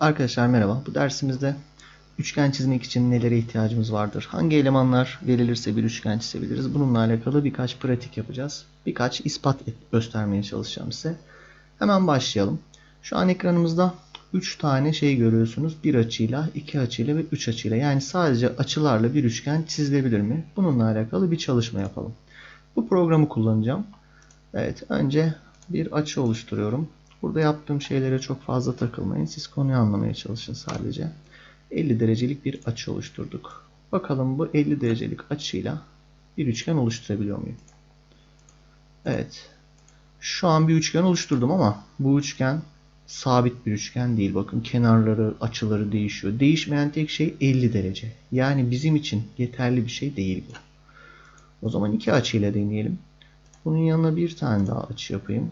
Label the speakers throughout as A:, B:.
A: Arkadaşlar merhaba. Bu dersimizde üçgen çizmek için nelere ihtiyacımız vardır? Hangi elemanlar verilirse bir üçgen çizebiliriz? Bununla alakalı birkaç pratik yapacağız. Birkaç ispat göstermeye çalışacağım size. Hemen başlayalım. Şu an ekranımızda 3 tane şey görüyorsunuz. Bir açıyla, iki açıyla ve 3 açıyla. Yani sadece açılarla bir üçgen çizilebilir mi? Bununla alakalı bir çalışma yapalım. Bu programı kullanacağım. Evet, önce bir açı oluşturuyorum. Burada yaptığım şeylere çok fazla takılmayın. Siz konuyu anlamaya çalışın sadece. 50 derecelik bir açı oluşturduk. Bakalım bu 50 derecelik açıyla bir üçgen oluşturabiliyor muyum? Evet. Şu an bir üçgen oluşturdum ama bu üçgen sabit bir üçgen değil. Bakın kenarları, açıları değişiyor. Değişmeyen tek şey 50 derece. Yani bizim için yeterli bir şey değil bu. O zaman iki açıyla deneyelim. Bunun yanına bir tane daha açı yapayım.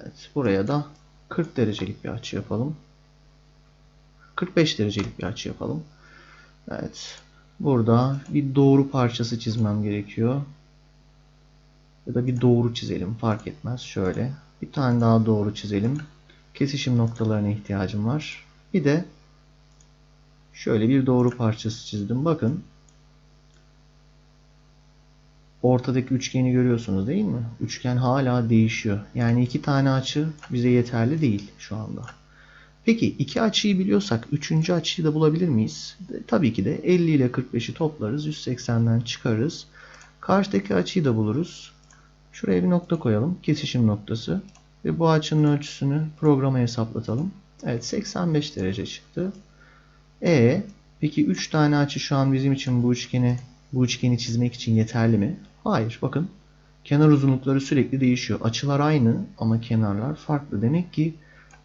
A: Evet, buraya da 40 derecelik bir açı yapalım. 45 derecelik bir açı yapalım. Evet. Burada bir doğru parçası çizmem gerekiyor. Ya da bir doğru çizelim. Fark etmez. Şöyle. Bir tane daha doğru çizelim. Kesişim noktalarına ihtiyacım var. Bir de şöyle bir doğru parçası çizdim. Bakın. Ortadaki üçgeni görüyorsunuz değil mi? Üçgen hala değişiyor. Yani iki tane açı bize yeterli değil şu anda. Peki iki açıyı biliyorsak üçüncü açıyı da bulabilir miyiz? Tabii ki de 50 ile 45'i toplarız. 180'den çıkarız. Karşıdaki açıyı da buluruz. Şuraya bir nokta koyalım. Kesişim noktası. Ve bu açının ölçüsünü programa hesaplatalım. Evet 85 derece çıktı. E peki 3 tane açı şu an bizim için bu üçgeni bu üçgeni çizmek için yeterli mi? Hayır. Bakın kenar uzunlukları sürekli değişiyor. Açılar aynı ama kenarlar farklı. Demek ki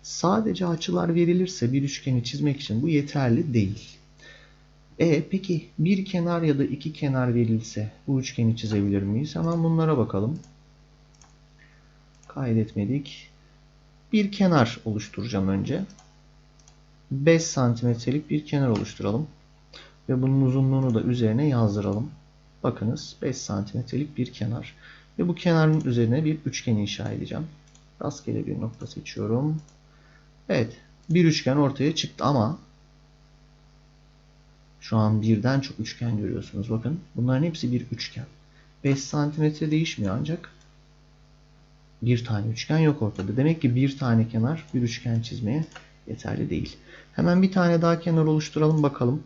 A: sadece açılar verilirse bir üçgeni çizmek için bu yeterli değil. E peki bir kenar ya da iki kenar verilse bu üçgeni çizebilir miyiz? Hemen bunlara bakalım. Kaydetmedik. Bir kenar oluşturacağım önce. 5 santimetrelik bir kenar oluşturalım. Ve bunun uzunluğunu da üzerine yazdıralım. Bakınız 5 santimetrelik bir kenar. Ve bu kenarın üzerine bir üçgen inşa edeceğim. Rastgele bir nokta seçiyorum. Evet bir üçgen ortaya çıktı ama şu an birden çok üçgen görüyorsunuz. Bakın bunların hepsi bir üçgen. 5 santimetre değişmiyor ancak bir tane üçgen yok ortada. Demek ki bir tane kenar bir üçgen çizmeye yeterli değil. Hemen bir tane daha kenar oluşturalım bakalım.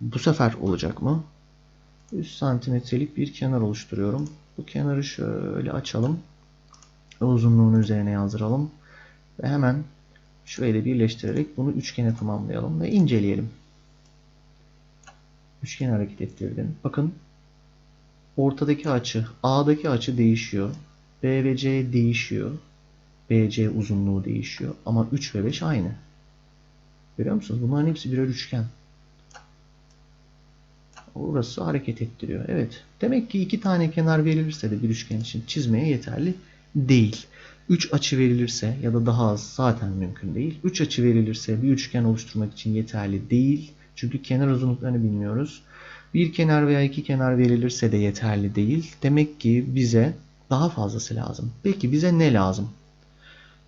A: Bu sefer olacak mı? 100 santimetrelik bir kenar oluşturuyorum. Bu kenarı şöyle açalım. Uzunluğunu üzerine yazdıralım. Ve hemen şöyle birleştirerek bunu üçgene tamamlayalım ve inceleyelim. Üçgen hareket ettirdim. Bakın ortadaki açı, A'daki açı değişiyor. B ve C değişiyor. BC uzunluğu değişiyor. Ama 3 ve 5 aynı. Görüyor musunuz? Bunların hepsi birer üçgen. Orası hareket ettiriyor. Evet. Demek ki iki tane kenar verilirse de bir üçgen için çizmeye yeterli değil. 3 açı verilirse ya da daha az zaten mümkün değil. 3 açı verilirse bir üçgen oluşturmak için yeterli değil. Çünkü kenar uzunluklarını bilmiyoruz. Bir kenar veya iki kenar verilirse de yeterli değil. Demek ki bize daha fazlası lazım. Peki bize ne lazım?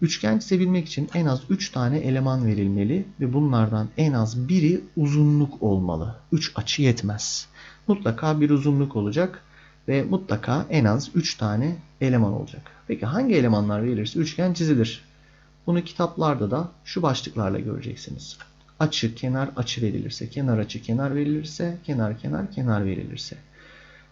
A: Üçgen çizebilmek için en az 3 tane eleman verilmeli ve bunlardan en az biri uzunluk olmalı. 3 açı yetmez. Mutlaka bir uzunluk olacak ve mutlaka en az 3 tane eleman olacak. Peki hangi elemanlar verilirse üçgen çizilir? Bunu kitaplarda da şu başlıklarla göreceksiniz. Açı, kenar, açı verilirse, kenar açı, kenar verilirse, kenar, kenar, kenar verilirse.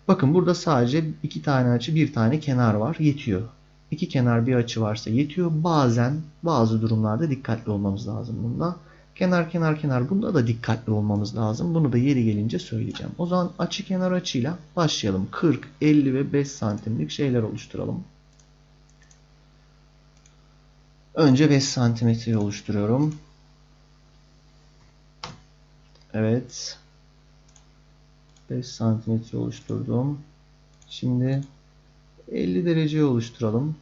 A: Bakın burada sadece iki tane açı, bir tane kenar var. Yetiyor. İki kenar bir açı varsa yetiyor. Bazen bazı durumlarda dikkatli olmamız lazım bunda. Kenar kenar kenar bunda da dikkatli olmamız lazım. Bunu da yeri gelince söyleyeceğim. O zaman açı kenar açıyla başlayalım. 40, 50 ve 5 santimlik şeyler oluşturalım. Önce 5 santimetreyi oluşturuyorum. Evet. 5 santimetre oluşturdum. Şimdi 50 derece oluşturalım.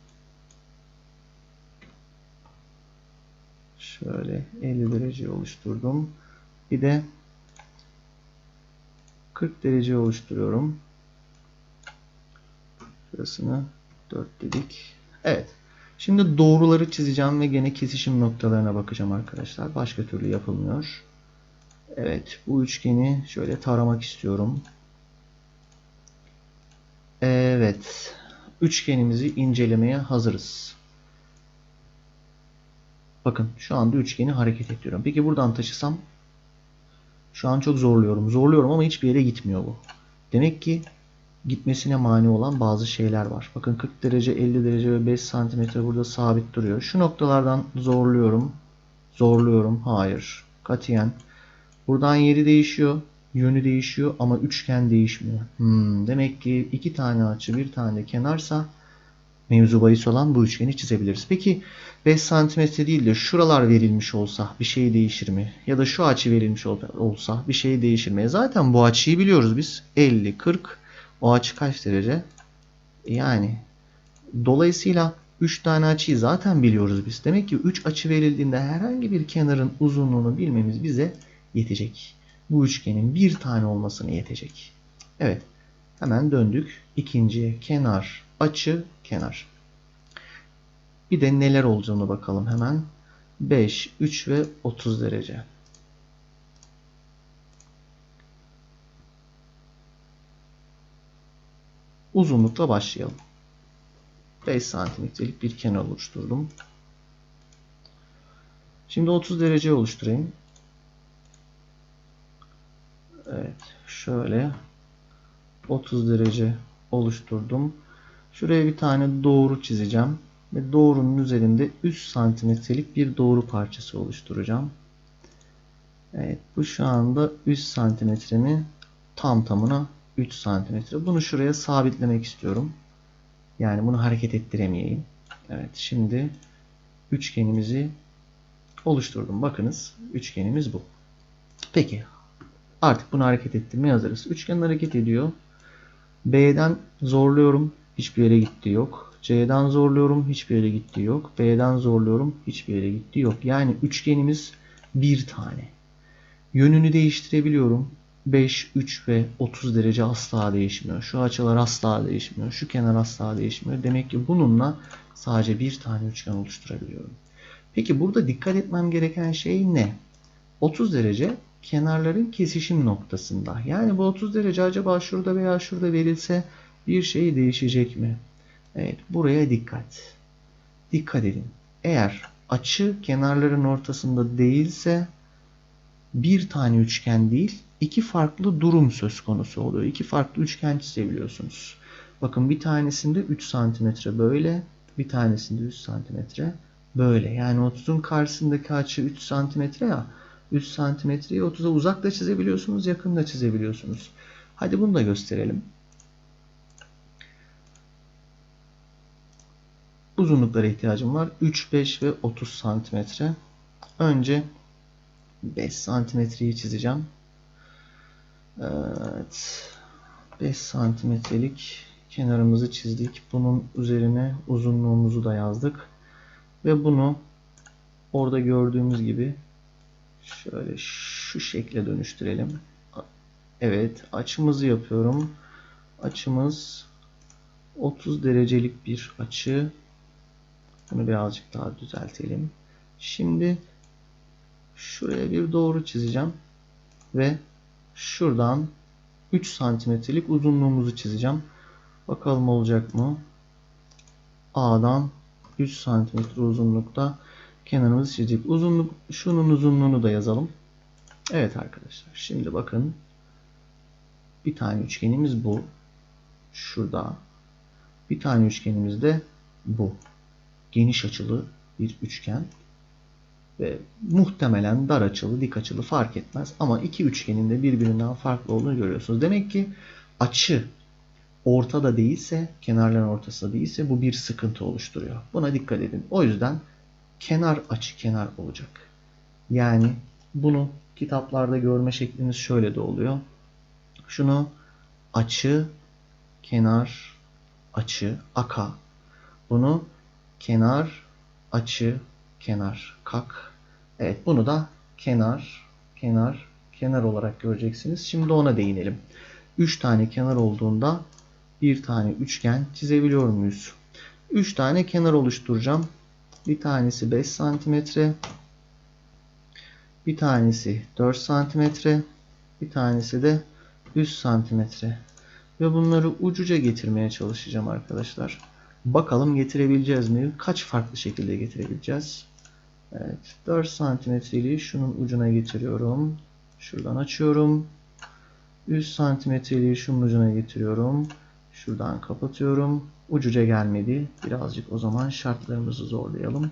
A: Şöyle 50 derece oluşturdum. Bir de 40 derece oluşturuyorum. Şurasını 4 dedik. Evet. Şimdi doğruları çizeceğim ve gene kesişim noktalarına bakacağım arkadaşlar. Başka türlü yapılmıyor. Evet bu üçgeni şöyle taramak istiyorum. Evet. Üçgenimizi incelemeye hazırız. Bakın şu anda üçgeni hareket ettiriyorum. Peki buradan taşısam şu an çok zorluyorum. Zorluyorum ama hiçbir yere gitmiyor bu. Demek ki gitmesine mani olan bazı şeyler var. Bakın 40 derece, 50 derece ve 5 santimetre burada sabit duruyor. Şu noktalardan zorluyorum. Zorluyorum. Hayır. Katiyen. Buradan yeri değişiyor. Yönü değişiyor ama üçgen değişmiyor. Hmm, demek ki iki tane açı bir tane kenarsa mevzu bahis olan bu üçgeni çizebiliriz. Peki 5 santimetre değil de şuralar verilmiş olsa bir şey değişir mi? Ya da şu açı verilmiş olsa bir şey değişir mi? E zaten bu açıyı biliyoruz biz. 50, 40. O açı kaç derece? Yani dolayısıyla 3 tane açıyı zaten biliyoruz biz. Demek ki 3 açı verildiğinde herhangi bir kenarın uzunluğunu bilmemiz bize yetecek. Bu üçgenin bir tane olmasına yetecek. Evet. Hemen döndük. İkinciye kenar, açı, kenar. Bir de neler olacağını bakalım hemen. 5, 3 ve 30 derece. Uzunlukla başlayalım. 5 santimetrelik bir kenar oluşturdum. Şimdi 30 derece oluşturayım. Evet. Şöyle 30 derece oluşturdum. Şuraya bir tane doğru çizeceğim. Ve doğrunun üzerinde 3 santimetrelik bir doğru parçası oluşturacağım. Evet. Bu şu anda 3 santimetrenin tam tamına 3 santimetre. Bunu şuraya sabitlemek istiyorum. Yani bunu hareket ettiremeyeyim. Evet. Şimdi üçgenimizi oluşturdum. Bakınız üçgenimiz bu. Peki Artık bunu hareket ettirmeye hazırız. Üçgen hareket ediyor. B'den zorluyorum. Hiçbir yere gittiği yok. C'den zorluyorum. Hiçbir yere gittiği yok. B'den zorluyorum. Hiçbir yere gittiği yok. Yani üçgenimiz bir tane. Yönünü değiştirebiliyorum. 5, 3 ve 30 derece asla değişmiyor. Şu açılar asla değişmiyor. Şu kenar asla değişmiyor. Demek ki bununla sadece bir tane üçgen oluşturabiliyorum. Peki burada dikkat etmem gereken şey ne? 30 derece kenarların kesişim noktasında. Yani bu 30 derece acaba şurada veya şurada verilse bir şey değişecek mi? Evet buraya dikkat. Dikkat edin. Eğer açı kenarların ortasında değilse bir tane üçgen değil iki farklı durum söz konusu oluyor. İki farklı üçgen çizebiliyorsunuz. Bakın bir tanesinde 3 santimetre böyle bir tanesinde 3 santimetre böyle. Yani 30'un karşısındaki açı 3 santimetre ya 3 santimetreyi 30'a uzak da çizebiliyorsunuz, yakın da çizebiliyorsunuz. Hadi bunu da gösterelim. Uzunluklara ihtiyacım var. 3, 5 ve 30 santimetre. Önce 5 santimetreyi çizeceğim. Evet. 5 santimetrelik kenarımızı çizdik. Bunun üzerine uzunluğumuzu da yazdık. Ve bunu orada gördüğümüz gibi Şöyle şu şekle dönüştürelim. Evet açımızı yapıyorum. Açımız 30 derecelik bir açı. Bunu birazcık daha düzeltelim. Şimdi şuraya bir doğru çizeceğim. Ve şuradan 3 santimetrelik uzunluğumuzu çizeceğim. Bakalım olacak mı? A'dan 3 santimetre uzunlukta kenarımızı çizdik. Uzunluk, şunun uzunluğunu da yazalım. Evet arkadaşlar. Şimdi bakın. Bir tane üçgenimiz bu. Şurada. Bir tane üçgenimiz de bu. Geniş açılı bir üçgen. Ve muhtemelen dar açılı, dik açılı fark etmez. Ama iki üçgenin de birbirinden farklı olduğunu görüyorsunuz. Demek ki açı ortada değilse, kenarların ortasında değilse bu bir sıkıntı oluşturuyor. Buna dikkat edin. O yüzden kenar açı kenar olacak. Yani bunu kitaplarda görme şekliniz şöyle de oluyor. Şunu açı, kenar, açı, aka. Bunu kenar, açı, kenar, kak. Evet bunu da kenar, kenar, kenar olarak göreceksiniz. Şimdi ona değinelim. 3 tane kenar olduğunda bir tane üçgen çizebiliyor muyuz? 3 tane kenar oluşturacağım. Bir tanesi 5 santimetre. Bir tanesi 4 santimetre. Bir tanesi de 100 santimetre. Ve bunları ucuca getirmeye çalışacağım arkadaşlar. Bakalım getirebileceğiz mi? Kaç farklı şekilde getirebileceğiz? Evet. 4 santimetreliği şunun ucuna getiriyorum. Şuradan açıyorum. 100 santimetreliği şunun ucuna getiriyorum. Şuradan kapatıyorum. Ucuca gelmedi. Birazcık o zaman şartlarımızı zorlayalım.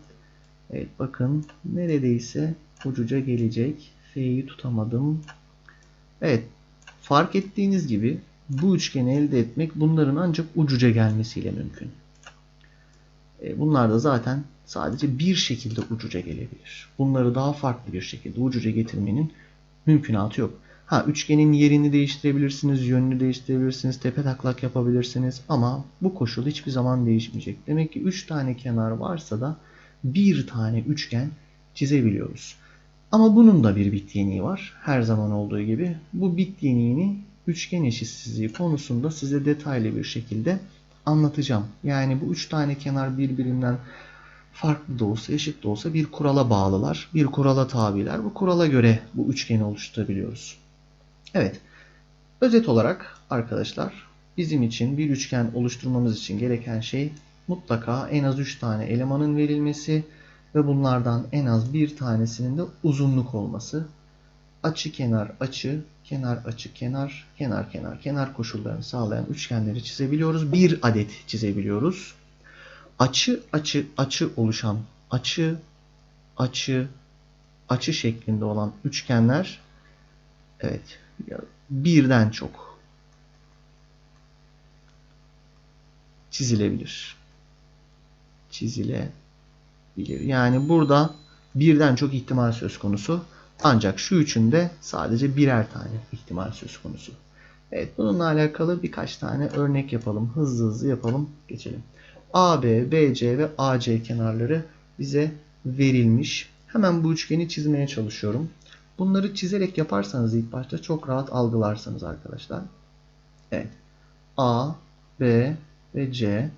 A: Evet bakın neredeyse ucuca gelecek. F'yi tutamadım. Evet fark ettiğiniz gibi bu üçgeni elde etmek bunların ancak ucuca gelmesiyle mümkün. E, bunlar da zaten sadece bir şekilde ucuca gelebilir. Bunları daha farklı bir şekilde ucuca getirmenin mümkünatı yok. Ha üçgenin yerini değiştirebilirsiniz, yönünü değiştirebilirsiniz, tepe taklak yapabilirsiniz ama bu koşul hiçbir zaman değişmeyecek. Demek ki 3 tane kenar varsa da bir tane üçgen çizebiliyoruz. Ama bunun da bir bit var. Her zaman olduğu gibi. Bu bit üçgen eşitsizliği konusunda size detaylı bir şekilde anlatacağım. Yani bu üç tane kenar birbirinden farklı da olsa eşit de olsa bir kurala bağlılar. Bir kurala tabiler. Bu kurala göre bu üçgeni oluşturabiliyoruz. Evet. Özet olarak arkadaşlar bizim için bir üçgen oluşturmamız için gereken şey mutlaka en az 3 tane elemanın verilmesi ve bunlardan en az bir tanesinin de uzunluk olması. Açı kenar açı, kenar açı kenar, kenar kenar kenar koşullarını sağlayan üçgenleri çizebiliyoruz. Bir adet çizebiliyoruz. Açı açı açı oluşan açı açı açı şeklinde olan üçgenler evet birden çok çizilebilir. Çizilebilir. Yani burada birden çok ihtimal söz konusu. Ancak şu üçünde sadece birer tane ihtimal söz konusu. Evet bununla alakalı birkaç tane örnek yapalım. Hızlı hızlı yapalım. Geçelim. AB, BC ve AC kenarları bize verilmiş. Hemen bu üçgeni çizmeye çalışıyorum. Bunları çizerek yaparsanız ilk başta çok rahat algılarsınız arkadaşlar. Evet. A, B ve C.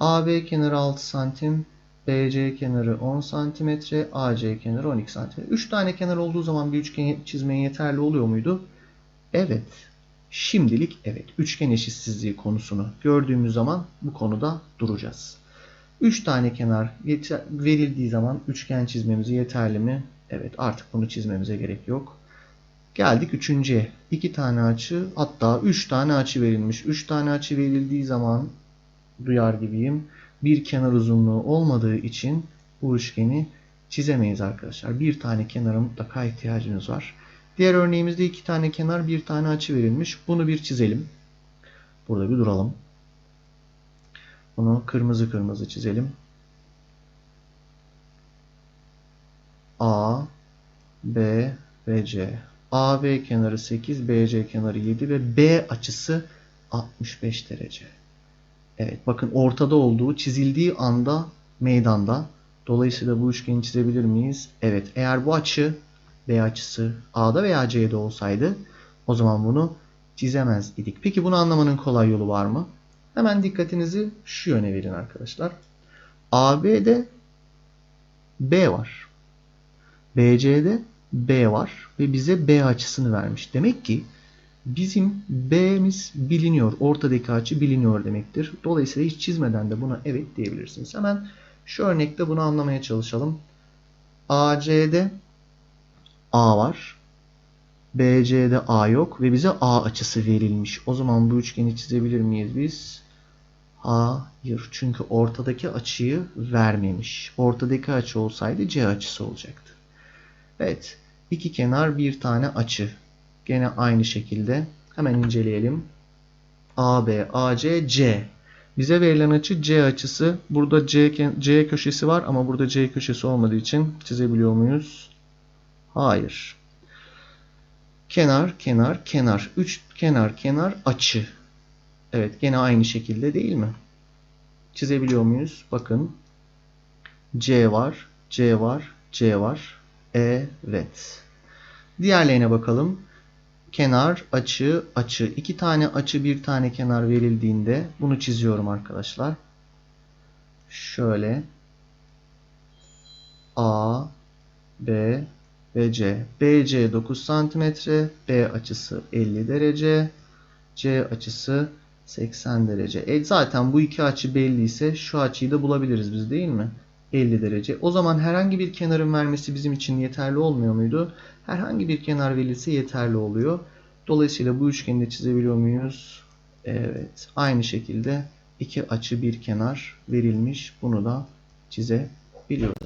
A: AB kenarı 6 santim, BC kenarı 10 cm, AC kenarı 12 cm. 3 tane kenar olduğu zaman bir üçgen çizmeye yeterli oluyor muydu? Evet. Şimdilik evet. Üçgen eşitsizliği konusunu gördüğümüz zaman bu konuda duracağız. 3 tane kenar verildiği zaman üçgen çizmemize yeterli mi? Evet artık bunu çizmemize gerek yok. Geldik üçüncüye. 2 tane açı hatta 3 tane açı verilmiş. 3 tane açı verildiği zaman duyar gibiyim bir kenar uzunluğu olmadığı için bu üçgeni çizemeyiz arkadaşlar. Bir tane kenara mutlaka ihtiyacınız var. Diğer örneğimizde iki tane kenar bir tane açı verilmiş. Bunu bir çizelim. Burada bir duralım. Bunu kırmızı kırmızı çizelim. A, B ve C. AB kenarı 8, BC kenarı 7 ve B açısı 65 derece. Evet bakın ortada olduğu çizildiği anda meydanda. Dolayısıyla bu üçgeni çizebilir miyiz? Evet eğer bu açı B açısı A'da veya C'de olsaydı o zaman bunu çizemez idik. Peki bunu anlamanın kolay yolu var mı? Hemen dikkatinizi şu yöne verin arkadaşlar. AB'de B var. BC'de B var ve bize B açısını vermiş. Demek ki Bizim B'miz biliniyor. Ortadaki açı biliniyor demektir. Dolayısıyla hiç çizmeden de buna evet diyebilirsiniz. Hemen şu örnekte bunu anlamaya çalışalım. AC'de A var. BC'de A yok ve bize A açısı verilmiş. O zaman bu üçgeni çizebilir miyiz biz? Hayır. Çünkü ortadaki açıyı vermemiş. Ortadaki açı olsaydı C açısı olacaktı. Evet. İki kenar bir tane açı. Gene aynı şekilde hemen inceleyelim. AB, AC, C. Bize verilen açı C açısı. Burada C, C köşesi var ama burada C köşesi olmadığı için çizebiliyor muyuz? Hayır. Kenar, kenar, kenar. Üç kenar, kenar, açı. Evet gene aynı şekilde değil mi? Çizebiliyor muyuz? Bakın. C var, C var, C var. Evet. Diğerlerine bakalım kenar, açı, açı. İki tane açı, bir tane kenar verildiğinde bunu çiziyorum arkadaşlar. şöyle A, B ve C. BC 9 cm, B açısı 50 derece, C açısı 80 derece. E zaten bu iki açı belliyse şu açıyı da bulabiliriz biz değil mi? 50 derece. O zaman herhangi bir kenarın vermesi bizim için yeterli olmuyor muydu? Herhangi bir kenar verilse yeterli oluyor. Dolayısıyla bu üçgeni de çizebiliyor muyuz? Evet. Aynı şekilde iki açı bir kenar verilmiş. Bunu da çizebiliyoruz.